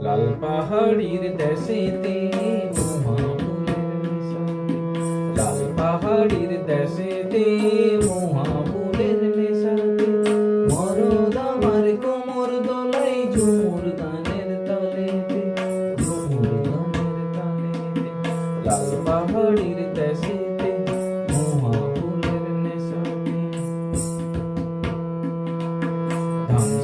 লাল পাহাড়ির দেশেতে মহাপুরের নেশাতে লাল পাহাড়ির দেশেতে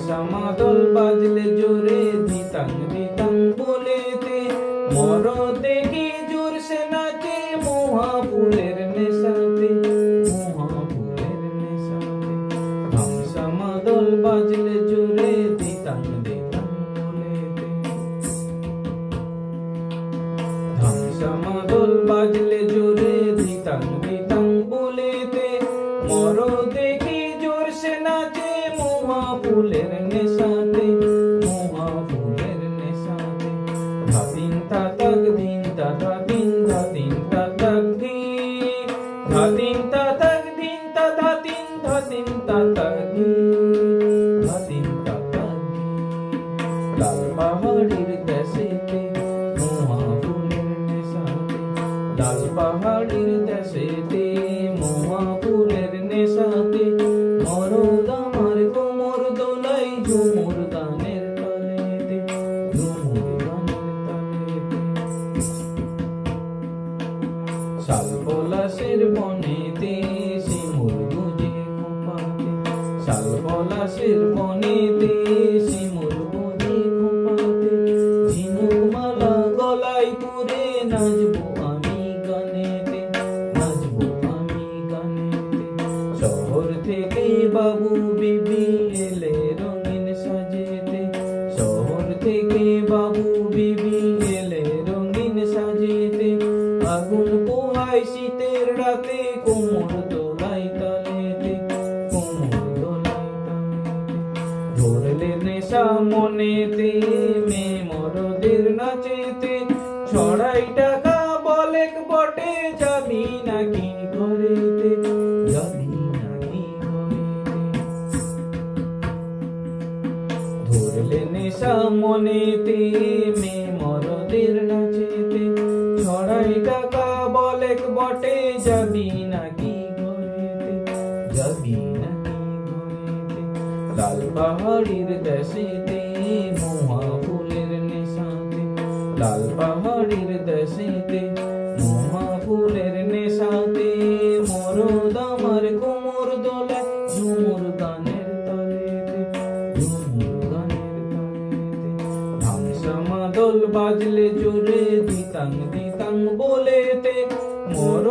ধামসা মাদল বাজলে জোরে দিতাং দিতাং বলেতে। মর দেখি জোর সে নাচে মহাপুরের নেশাতে? মহাপুরের নেশাতে। ধামসা মাদল বাজলে জোরে দিতাং দিতাং বলেতে। ধামসা মাদল বাজলে ফুলের নেশাতে মোহা ফুলের নেশাতে। ধাতিন তাতাক, দিন তাতা দিন ধাতিন তক দিন। ধাতিন তাতাক, দিন তাতা দিন ধাতিন তাতাক, দিন। শাল পলাশের বনেতে আগুন পোহায় শীতের রাতে, কোমর দোলাই তালেতে কোমর দোলাই তালেতে ধরলে নেশা মনেতে মরদের নাচেতে ছড়াই টাকা বলেক বটে যাবি নাকি ঘরেতে যাবি নাকি ধরলে নেশা মনেতে মে মরদের ছড়াই টাকা বলেক বটে যাবি নাকি যাবি নাকি লাল পাহাড়ির দেশেতে মহা ফুলের নেশাতে। লাল পাহাড়ির দেশেতে মহা ফুলের নেশাতে। মরদ আমার কোমর দোলা, ঝুমুর গানের তলেতে। ঝুমুর গানের তলেতে। ধামসা মাদল বাজলে জোরে দিতাং দিতাং বলেতে মোর